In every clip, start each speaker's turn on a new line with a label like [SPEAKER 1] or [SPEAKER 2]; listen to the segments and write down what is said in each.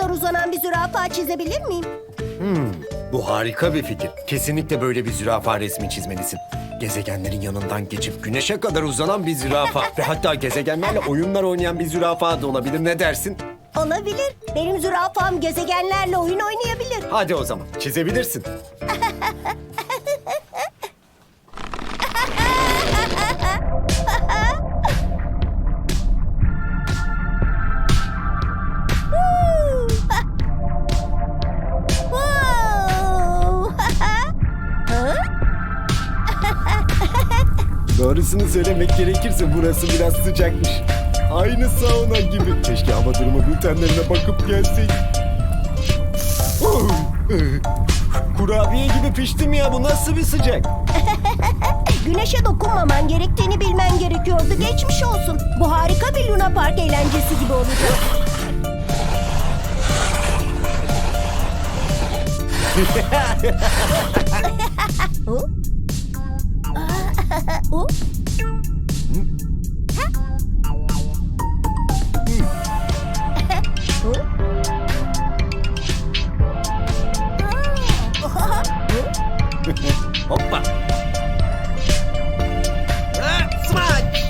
[SPEAKER 1] kadar uzanan bir zürafa çizebilir miyim?
[SPEAKER 2] Bu harika bir fikir. Kesinlikle böyle bir zürafa resmi çizmelisin. Gezegenlerin yanından geçip güneşe kadar uzanan bir zürafa ve hatta gezegenlerle oyunlar oynayan bir zürafa da olabilir. Ne dersin?
[SPEAKER 1] Olabilir. Benim zürafam gezegenlerle oyun oynayabilir.
[SPEAKER 2] Hadi o zaman çizebilirsin. Doğrusunu söylemek gerekirse burası biraz sıcakmış. Aynı sauna gibi. Keşke hava durumu bültenlerine bakıp gelseydik. Kurabiye gibi piştim ya bu nasıl bir sıcak?
[SPEAKER 1] Güneşe dokunmaman gerektiğini bilmen gerekiyordu. Geçmiş olsun. Bu harika bir Luna Park eğlencesi gibi olacak. Hı?
[SPEAKER 2] Hoppa. Smaç!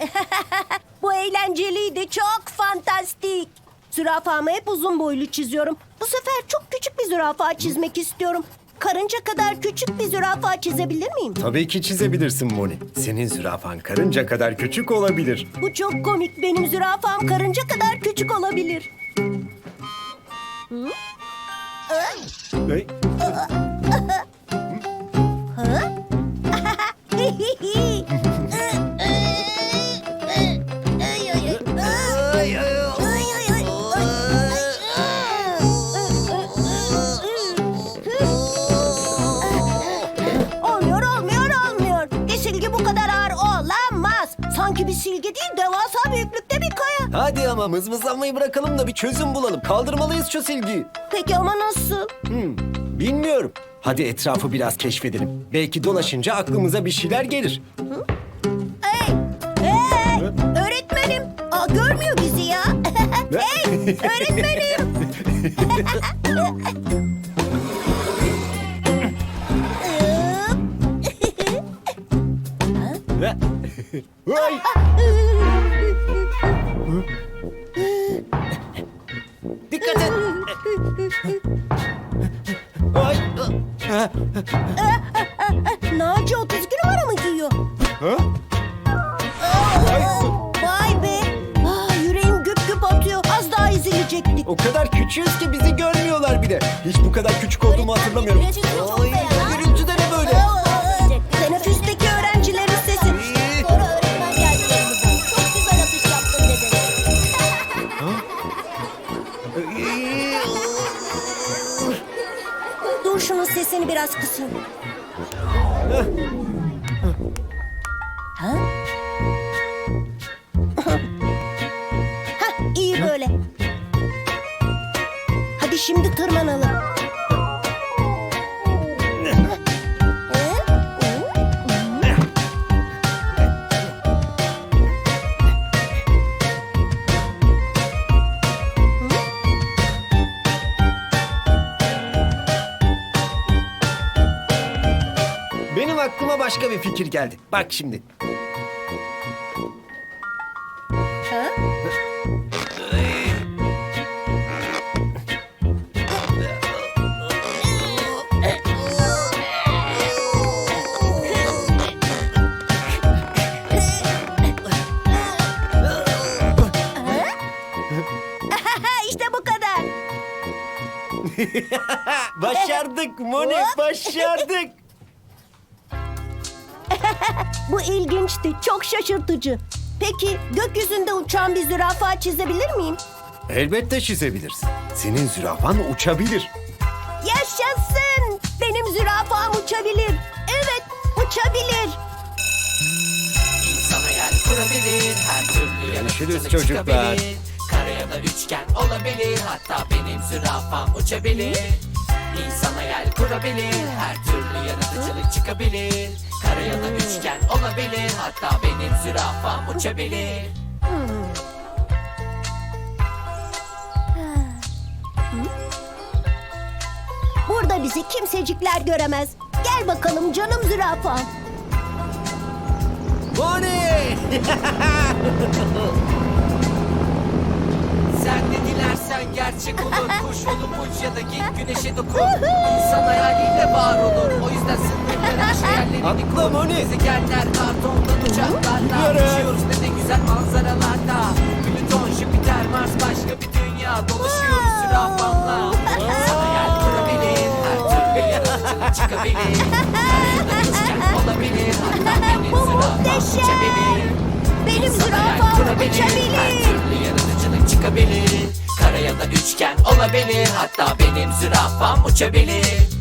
[SPEAKER 1] Bu eğlenceliydi. Çok fantastik. Zürafamı hep uzun boylu çiziyorum. Bu sefer çok küçük bir zürafa çizmek istiyorum. Karınca kadar küçük bir zürafa çizebilir miyim?
[SPEAKER 2] Tabii ki çizebilirsin Moni. Senin zürafan karınca kadar küçük olabilir.
[SPEAKER 1] Bu çok komik. Benim zürafam karınca kadar küçük olabilir.
[SPEAKER 2] Hey,
[SPEAKER 1] olmuyor, bir silgi değil, devasa büyüklükte bir kaya.
[SPEAKER 2] Hadi ama mızmızlanmayı bırakalım da bir çözüm bulalım. Kaldırmalıyız şu silgiyi.
[SPEAKER 1] Peki ama nasıl?
[SPEAKER 2] Hmm, bilmiyorum. Hadi etrafı biraz keşfedelim. Belki dolaşınca aklımıza bir şeyler gelir.
[SPEAKER 1] Hey, hey, öğretmenim. Aa, görmüyor bizi ya. hey, öğretmenim.
[SPEAKER 2] Ay! Dikkat et. Ay!
[SPEAKER 1] Naci 32 numara mı giyiyor?
[SPEAKER 2] Ha?
[SPEAKER 1] Vay be. Aa, yüreğim güp güp atıyor. Az daha ezilecektik.
[SPEAKER 2] O kadar küçüğüz ki bizi görmüyorlar bile. Hiç bu kadar küçük olduğumu hatırlamıyorum.
[SPEAKER 1] Biraz. Ha? Hah, iyi böyle. Hadi şimdi tırmanalım.
[SPEAKER 2] Başka bir fikir geldi. Bak şimdi.
[SPEAKER 1] Ha? işte bu kadar.
[SPEAKER 2] Başardık Moni, başardık.
[SPEAKER 1] Bu ilginçti, çok şaşırtıcı. Peki gökyüzünde uçan bir zürafa çizebilir miyim?
[SPEAKER 2] Elbette çizebilirsin. Senin zürafan uçabilir.
[SPEAKER 1] Yaşasın! Benim zürafam uçabilir. Evet, uçabilir.
[SPEAKER 3] İnsan hayal kurabilir, her türlü
[SPEAKER 2] Görüşürüz
[SPEAKER 3] yaratıcılık
[SPEAKER 2] çocuklar.
[SPEAKER 3] çıkabilir. Kare ya da üçgen olabilir, hatta benim zürafam uçabilir. İnsan hayal kurabilir, her türlü yaratıcılık çıkabilir. Kare ya da üçgen olabilir Hatta benim zürafam uçabilir
[SPEAKER 1] Burada bizi kimsecikler göremez. Gel bakalım canım zürafa.
[SPEAKER 2] Moni!
[SPEAKER 3] Sen ne dilersen gerçek olur Kuş olup uç ya da git güneşe dokun İnsan hayaliyle var olur O yüzden sınırları kur
[SPEAKER 2] Moni.
[SPEAKER 3] Gezegenler kartondan uçaklarla. Uçuyoruz ne de güzel manzaralarda. Plüton, Jüpiter, Mars başka bir dünya. Dolaşıyoruz zürafanla İnsan hayal kurabilir Her türlü yaratıcılık çıkabilir. Karayada üçgen olabilir. Hatta benim
[SPEAKER 1] Bu
[SPEAKER 3] zürafam
[SPEAKER 1] muhteşem.
[SPEAKER 3] uçabilir.
[SPEAKER 1] Benim
[SPEAKER 3] İnsan hayal
[SPEAKER 1] zürafam
[SPEAKER 3] kurabilir, Her
[SPEAKER 1] uçabilir.
[SPEAKER 3] türlü yaratıcılık çıkabilir. Kara ya da üçgen olabilir. Hatta benim zürafam uçabilir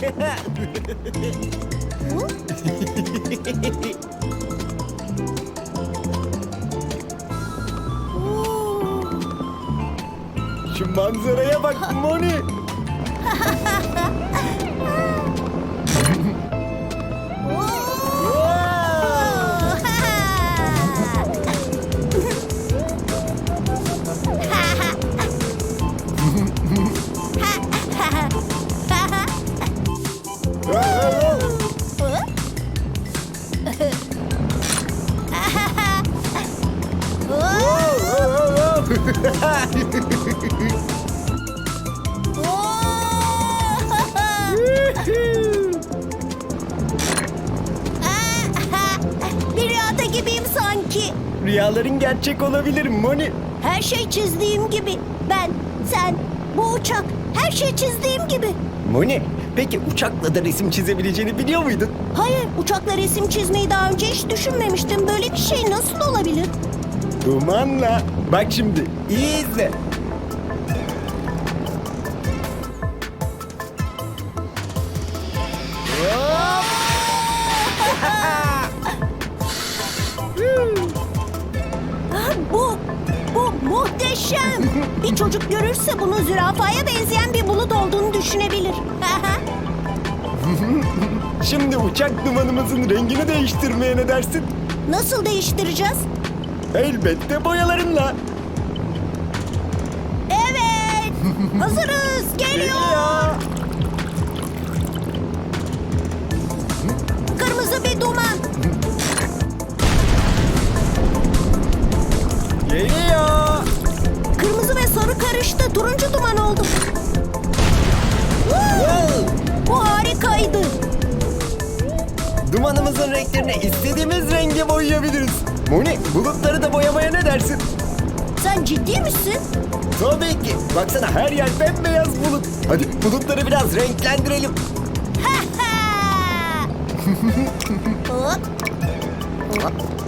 [SPEAKER 2] Şu manzaraya bak Moni.
[SPEAKER 1] sanki.
[SPEAKER 2] Rüyaların gerçek olabilir Moni.
[SPEAKER 1] Her şey çizdiğim gibi. Ben, sen, bu uçak, her şey çizdiğim gibi.
[SPEAKER 2] Moni, peki uçakla da resim çizebileceğini biliyor muydun?
[SPEAKER 1] Hayır, uçakla resim çizmeyi daha önce hiç düşünmemiştim. Böyle bir şey nasıl olabilir?
[SPEAKER 2] Dumanla. Bak şimdi, iyi izle.
[SPEAKER 1] Muhteşem. bir çocuk görürse bunu zürafaya benzeyen bir bulut olduğunu düşünebilir.
[SPEAKER 2] Şimdi uçak dumanımızın rengini değiştirmeye ne dersin?
[SPEAKER 1] Nasıl değiştireceğiz?
[SPEAKER 2] Elbette boyalarınla.
[SPEAKER 1] Evet, hazırız. Geliyor. Karıştı. Turuncu duman oldu. Bu harikaydı.
[SPEAKER 2] Dumanımızın renklerini istediğimiz renge boyayabiliriz. Moni, bulutları da boyamaya ne dersin?
[SPEAKER 1] Sen ciddi misin?
[SPEAKER 2] Tabii ki. Baksana her yer bembeyaz bulut. Hadi bulutları biraz renklendirelim.
[SPEAKER 1] Hop. Hop.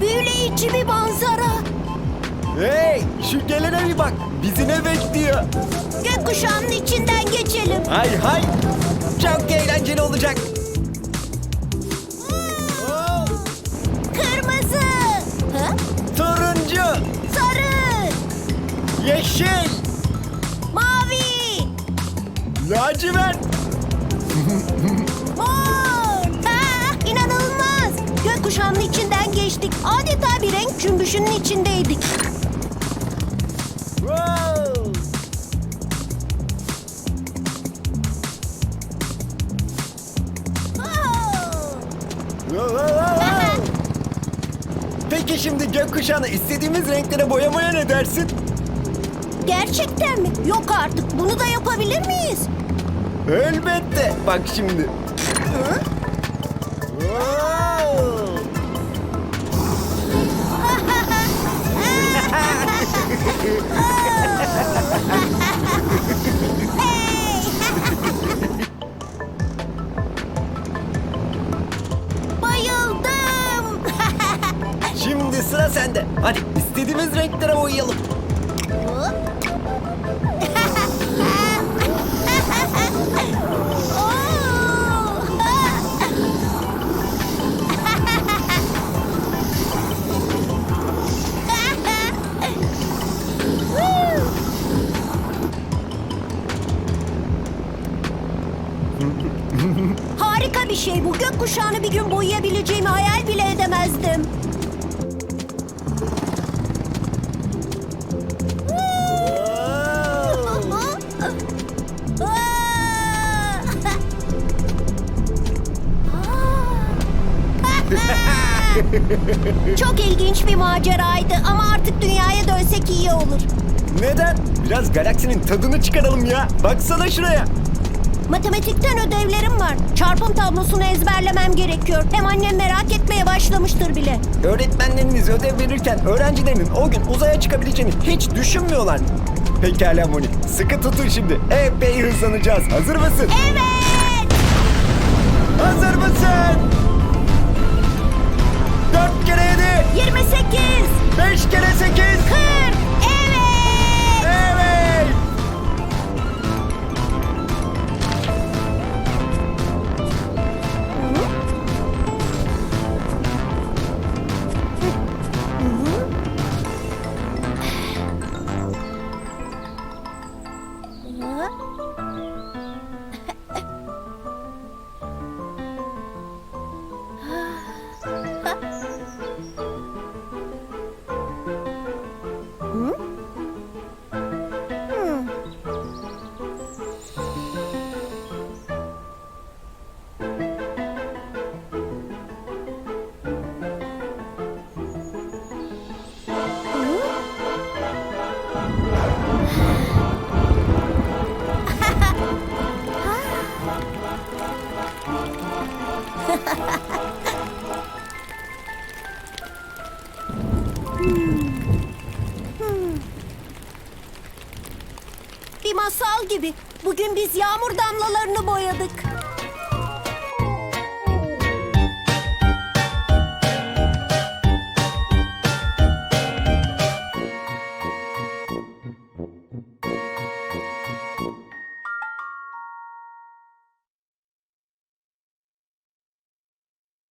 [SPEAKER 1] Büyüleyici bir manzara.
[SPEAKER 2] Hey şu gelene bir bak. Bizi ne bekliyor?
[SPEAKER 1] Gökkuşağının içinden geçelim.
[SPEAKER 2] Hay hay. Çok eğlenceli olacak. Oo,
[SPEAKER 1] Kırmızı. Ha?
[SPEAKER 2] turuncu,
[SPEAKER 1] Sarı.
[SPEAKER 2] yeşil,
[SPEAKER 1] Mavi.
[SPEAKER 2] lacivert.
[SPEAKER 1] Mor. Ha, inanılmaz. Gökkuşağının içinden geçtik. Adeta bir renk cümbüşünün içindeydik.
[SPEAKER 2] Peki şimdi gökkuşağını istediğimiz renklere boyamaya ne dersin?
[SPEAKER 1] Gerçekten mi? Yok artık. Bunu da yapabilir miyiz?
[SPEAKER 2] Elbette. Bak şimdi. Şimdi sıra sende. Hadi istediğimiz renklere boyayalım.
[SPEAKER 1] Harika bir şey bu. Gökkuşağını bir gün boyayabileceğimi hayal bile edemezdim. Çok ilginç bir maceraydı ama artık dünyaya dönsek iyi olur.
[SPEAKER 2] Neden? Biraz galaksinin tadını çıkaralım ya. Baksana şuraya.
[SPEAKER 1] Matematikten ödevlerim var. Çarpım tablosunu ezberlemem gerekiyor. Hem annem merak etmeye başlamıştır bile.
[SPEAKER 2] Öğretmenleriniz ödev verirken öğrencilerinin o gün uzaya çıkabileceğini hiç düşünmüyorlar mı? Pekala Moni. Sıkı tutun şimdi. Epey hızlanacağız. Hazır mısın?
[SPEAKER 1] Evet!
[SPEAKER 2] Hazır mısın?
[SPEAKER 1] 28!
[SPEAKER 2] Beş kere sekiz.
[SPEAKER 1] 40!
[SPEAKER 2] Bir masal gibi. Bugün biz yağmur damlalarını boyadık.